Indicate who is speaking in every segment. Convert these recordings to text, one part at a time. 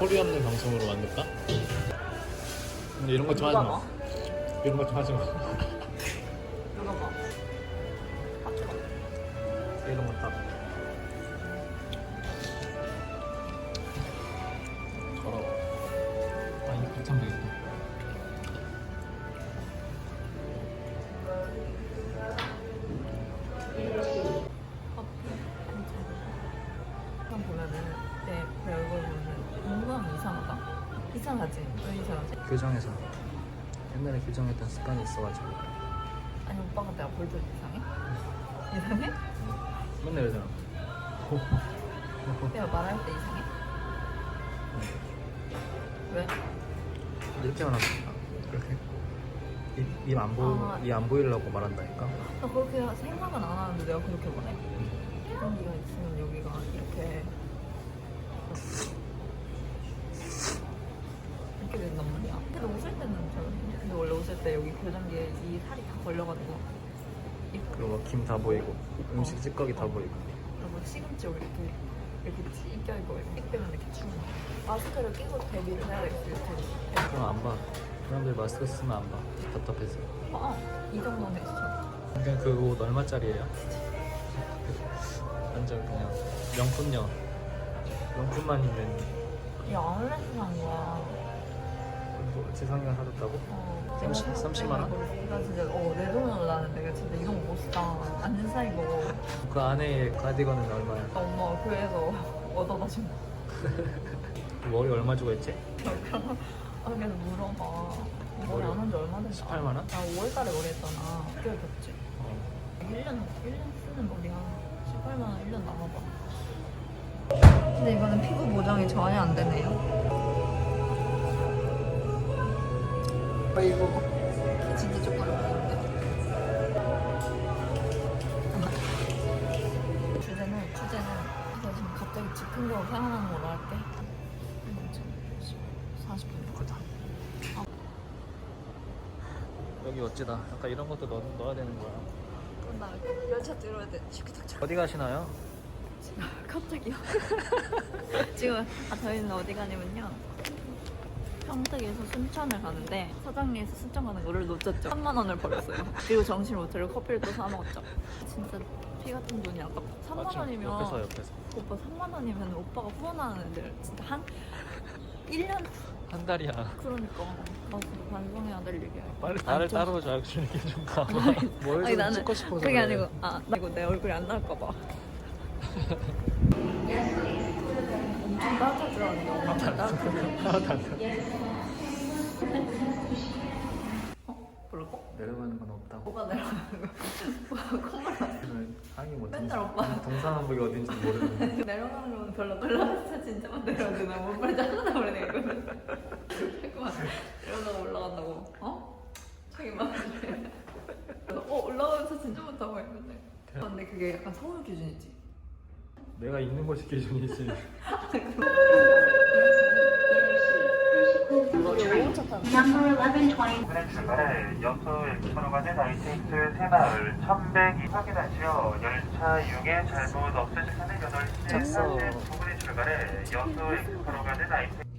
Speaker 1: 소리 없는 방송으로 만들까? 근데 이런 거 좀 하지 마.
Speaker 2: 봐?
Speaker 1: 이런 거 좀 하지 마. 교정해서 옛날에 교정했던 습관이 있어가지고
Speaker 2: 아니 오빠가 내가 볼때 이상해? 이상해?
Speaker 1: 맨날 이러잖아.
Speaker 2: 내가 말할 때 이상해? 왜?
Speaker 1: 이렇게만 하면 이렇게 입안 보이
Speaker 2: 아.
Speaker 1: 입안 보이려고 말한다니까.
Speaker 2: 나 그렇게 생각은 안 하는데 내가 그렇게 보내? 기가 있으면 여기가 이렇게 이렇게 된단 말이야. 근데 웃을 때는 저런데 근데 원래 웃을 때 여기 교정기에 이 살이 다 걸려가지고
Speaker 1: 그리고 김다 보이고 음식 찌꺼기 다 보이고.
Speaker 2: 그리고 시금치 여기 이렇게 이렇게 찢겨 있고 이렇게 빼면 이렇게 추워. 마스크를 끼고 데뷔를 해야 되겠어 이렇게.
Speaker 1: 그럼 안 봐. 사람들 마스크 쓰면 안 봐. 답답해서.
Speaker 2: 아, 이 정도는 했어.
Speaker 1: 그냥 그옷 얼마짜리예요? 완전 그냥 명품녀. 명품만 있는
Speaker 2: 이 아울렛에서 산 거야.
Speaker 1: 뭐 지성이가 사줬다고?
Speaker 2: 어,
Speaker 1: 30
Speaker 2: 내가
Speaker 1: 30만 원?
Speaker 2: 나 진짜 어, 내 돈으로 나는 내가 진짜 이런 거못 사. 안 사이고.
Speaker 1: 그 안에 가디건은 얼마야?
Speaker 2: 엄마 교회에서 얻어다 준 거.
Speaker 1: 머리 얼마 주고 했지?
Speaker 2: 아, 그래서 물어봐. 머리 안 한 지 얼마 됐어?
Speaker 1: 18만 원?
Speaker 2: 나 5월달에 머리 했잖아. 6개월 됐지.
Speaker 1: 어.
Speaker 2: 1년, 1년 쓰는 머리야. 18만 원 1년 남아봐. 근데 이거는 피부 보정이 전혀 안 되네요. 어, 이거 진짜 조금 주제는 주제는 이거 지금 갑자기 즉흥적으로 생각나는 걸로 할게. 이거 지금 40분.
Speaker 1: 그다. 여기 어찌다. 약간 이런 것도 넣, 넣어야 되는 거야.
Speaker 2: 그럼 나 열차 들어야 돼. 치크tak착.
Speaker 1: 어디 가시나요?
Speaker 2: 갑자기요. 지금 아, 저희는 어디 가냐면요. 평택에서 순천을 가는데 사장리에서 순천 가는 거를 놓쳤죠. 3만 원을 벌었어요. 그리고 정신을 못 차리고 커피를 또 사 먹었죠. 진짜 피 같은 돈이 아까 3만
Speaker 1: 아, 지금
Speaker 2: 원이면
Speaker 1: 옆에서 옆에서
Speaker 2: 오빠 3만 원이면 오빠가 후원하는데 진짜 한 1년
Speaker 1: 한 달이야.
Speaker 2: 그러니까 나 진짜 반성해야 될 일이야.
Speaker 1: 빨리
Speaker 2: 아니,
Speaker 1: 나를
Speaker 2: 좀-
Speaker 1: 따라오자. 주는 게좀 가. 뭘
Speaker 2: 아니
Speaker 1: 좀
Speaker 2: 나는
Speaker 1: 찍고 싶어서
Speaker 2: 그게
Speaker 1: 그래.
Speaker 2: 아니고 아나 이거 내 얼굴이 안 나올까 봐. 따뜻해.
Speaker 1: 하나도 안 돼.
Speaker 2: 어? 부르고?
Speaker 1: 내려가는 건 없다고.
Speaker 2: 뭐가 내려가는 거? 콧물
Speaker 1: 뭐
Speaker 2: 맨날
Speaker 1: 동-
Speaker 2: 오빠.
Speaker 1: 동상한복이 어딘지 모르는.
Speaker 2: 내려가는 건 별로 올라가서 진짜만 내려가지 나 몸빨 짜증나 버리네 이거. 잠깐만 이러다가 올라간다고 어? 자기 마음에 어 올라가면서 진짜 못하고 했는데 근데 그게 약간 서울 기준이지
Speaker 1: 내가 있는 곳이 기준이지.
Speaker 3: Number 1120.
Speaker 4: 이번에 출발해 여수 엑스포로 가는 ITX 새마을 1102 확인하시오. 열차 6의 잘못 없으시면 8시
Speaker 1: 잤어.
Speaker 4: 49분에 출발해 여수 엑스포로 가는 ITX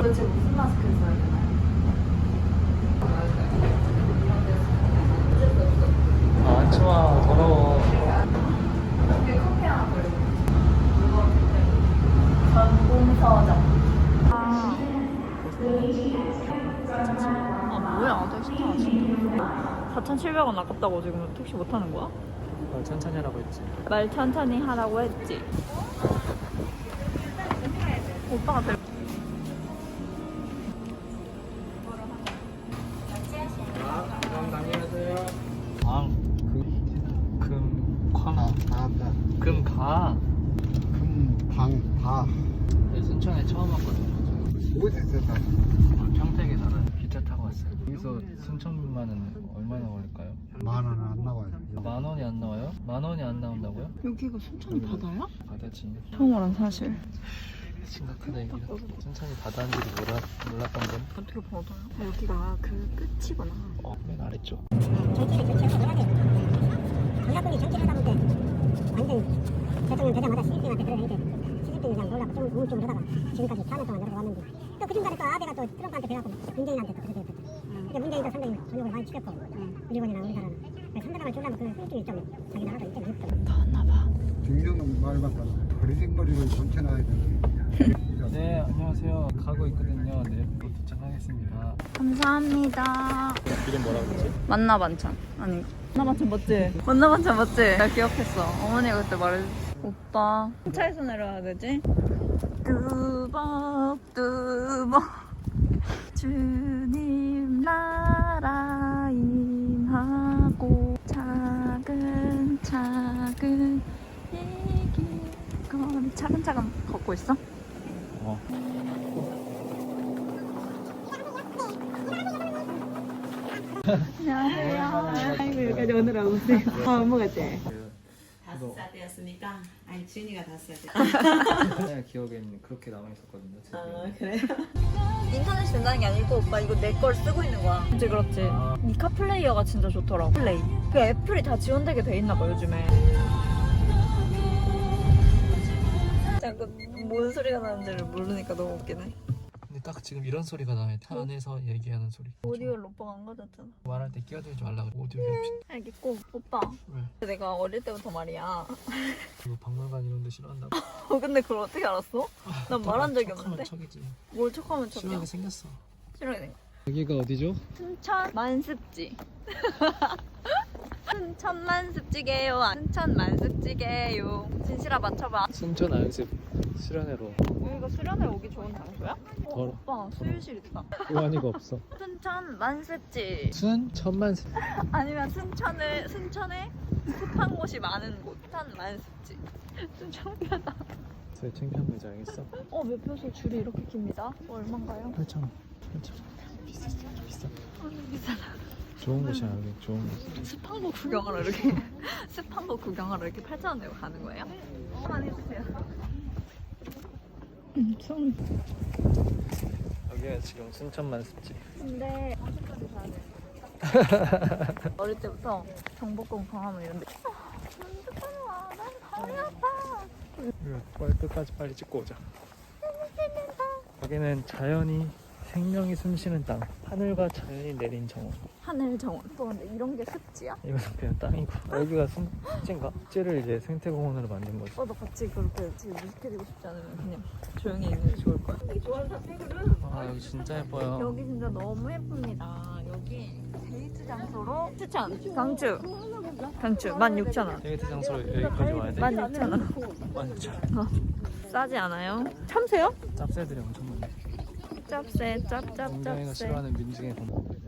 Speaker 2: 도대체 무슨 마스크 써야 되나요?
Speaker 1: 아 추워 더러워.
Speaker 2: 여기 커피 하나 들고 전공서점. 아. 아 뭐야 택시 타왔어 4,700원 아깝다고 지금 택시 못 타는 거야?
Speaker 1: 어, 천천히 하라고 했지.
Speaker 2: 말 천천히 하라고 했지 오빠가 들
Speaker 1: 금, 쾅,
Speaker 5: 아, 다,
Speaker 1: 금, 가.
Speaker 5: 금, 방, 다.
Speaker 1: 네, 순천에 처음 왔거든요.
Speaker 5: 뭐 됐었다.
Speaker 1: 평택에 살아요. 기차 타고 왔어요. 여기서 순천만은 얼마나 걸릴까요?
Speaker 5: 만 원은 안 나와요.
Speaker 1: 만 원이 안 나와요? 만 원이 안 나온다고요?
Speaker 2: 여기가 순천 바다야?
Speaker 1: 바다지.
Speaker 2: 처음 알은 사실
Speaker 1: 심각하다 얘기가. 순천이 바다인지도 몰라, 몰랐던 건.
Speaker 2: 어떻게 바다야? 여기가 그 끝이구나
Speaker 1: 어, 맨 아래쪽.
Speaker 6: 전략분이 전기를 하다 보니까 완전 대통령 되자마자 시집생한테 그래 이제 시집생 이상 놀라고 좀 우울증을 하다가 지금까지 4년 동안 놀고 왔는데 또 그 중간에 또 아베가 또 트럼프한테 배워갖고 문재인한테 또 그렇게 됐죠. 근데 문재인도 상당히 권력을 많이 취했고 일본이나 우리나라는 상대방을 주려면 그 후유증이 좀 자기 나라도 있긴 있죠.
Speaker 2: 더웠나봐
Speaker 5: 중요한 말 맞다. 버리징거리를 전체놔야 되는데.
Speaker 1: 네, 안녕하세요. 가고 있거든요. 네, 곧 도착하겠습니다.
Speaker 2: 감사합니다
Speaker 1: 이름 뭐라고 그랬지?
Speaker 2: 만나 반찬 아니 반찬 맞지? 반찬 맞지? 나 기억했어 어머니가 그때 말해 오빠 차에서 내려와야 되지? 뚜벅뚜벅 주님 나라 임하고 차근차근 이길 거리 차근차근 걷고 있어?
Speaker 1: 어.
Speaker 2: 안녕하세요
Speaker 7: 아이고 여기까지 오느라고 고생. 밥 먹었지?
Speaker 8: 다섯 살 때였으니까 아니 준이가 다섯 살 때.
Speaker 1: 제 기억엔 그렇게 남아 있었거든요. 제
Speaker 8: 아
Speaker 1: 기억엔.
Speaker 8: 그래?
Speaker 2: 인터넷이 된다는 게 아니고 오빠 이거 내 걸 쓰고 있는 거야 그치 그렇지
Speaker 1: 아.
Speaker 2: 이 카플레이어가 진짜 좋더라고 플레이 그 애플이 다 지원되게 돼 있나 봐 요즘에 자꾸 뭔 소리가 나는지를 모르니까 너무 웃기네
Speaker 1: 딱 지금 이런 소리가 나요. 차 안에서 얘기하는 소리.
Speaker 2: 오디오를 오빠가 안 가졌잖아
Speaker 1: 말할 때 끼어들지 말라고 오디오 겹치.
Speaker 2: 알겠고 오빠
Speaker 1: 왜?
Speaker 2: 내가 어릴 때부터 말이야
Speaker 1: 그리고 박물관 이런 데 싫어한다고.
Speaker 2: 어 근데 그걸 어떻게 알았어? 난 말한 적이
Speaker 1: 척하면
Speaker 2: 없는데
Speaker 1: 척이지.
Speaker 2: 뭘 척하면 척이야
Speaker 1: 싫어하게 생겼어.
Speaker 2: 싫어해.
Speaker 1: 여기가 어디죠?
Speaker 2: 순천 만습지 순천 만습지게요 순천 만습지게요 진실아 맞춰봐
Speaker 1: 순천 안습 수련회로
Speaker 2: 여기가 수련회 오기 좋은 장소야? 어,
Speaker 1: 더러-
Speaker 2: 오빠 수유실 있다
Speaker 1: 우한이가 없어.
Speaker 2: 순천 만습지
Speaker 1: 순천만 습.
Speaker 2: 아니면 순천을 순천에 습한 곳이 많은 곳 순천 만습지 좀 창피하다
Speaker 1: 저희 창피한 거 알겠어?
Speaker 2: 어 매표소 줄이 이렇게 깁니다 얼마인가요?
Speaker 1: 8천 원. 8천 원. 비싸. 비싸.
Speaker 2: 아, 비싸다
Speaker 1: 좋은 곳이야 여기 좋은 곳.
Speaker 2: 습한 곳 구경하러 이렇게 습한 곳 구경하러 이렇게 8,000원 내고 가는 거예요? 한번 해주세요 음, 손
Speaker 1: 여기가 지금 순천만 습지.
Speaker 2: 근데 아직까지 가야 돼. 어릴 때부터 경복궁 광화문 이런데 아, 언제까지 와? 난 다리 아파.
Speaker 1: 이거 빨리 끝까지 빨리 찍고 오자. 여기는 자연이 생명이 숨쉬는 땅. 하늘과 자연이 내린 정원.
Speaker 2: 하늘 정원. 또 근데 이런 게 습지야?
Speaker 1: 이거는 그냥 땅이고 여기가 sun- 습지인가? 습지를 이제 생태공원으로 만든 거지.
Speaker 2: 오빠도 같이 그렇게 지금 무식해지고 싶지 않으면 그냥 조용히 있는 게 좋을 거야.
Speaker 1: 아 여기 진짜 예뻐요.
Speaker 2: 여기 진짜 너무 예쁩니다. 여기 데이트 장소로 추천. 강추. 강추. 16,000원.
Speaker 1: 데이트 장소로 여기까지 와야 돼?
Speaker 2: 16,000원.
Speaker 1: 완전
Speaker 2: 싸지 않아요? 참새요?
Speaker 1: 짭새들이 엄청 많네.
Speaker 2: 짭새,
Speaker 1: 민경이가
Speaker 2: 짭짭짭새.
Speaker 1: 싫어하는 민중의 돈.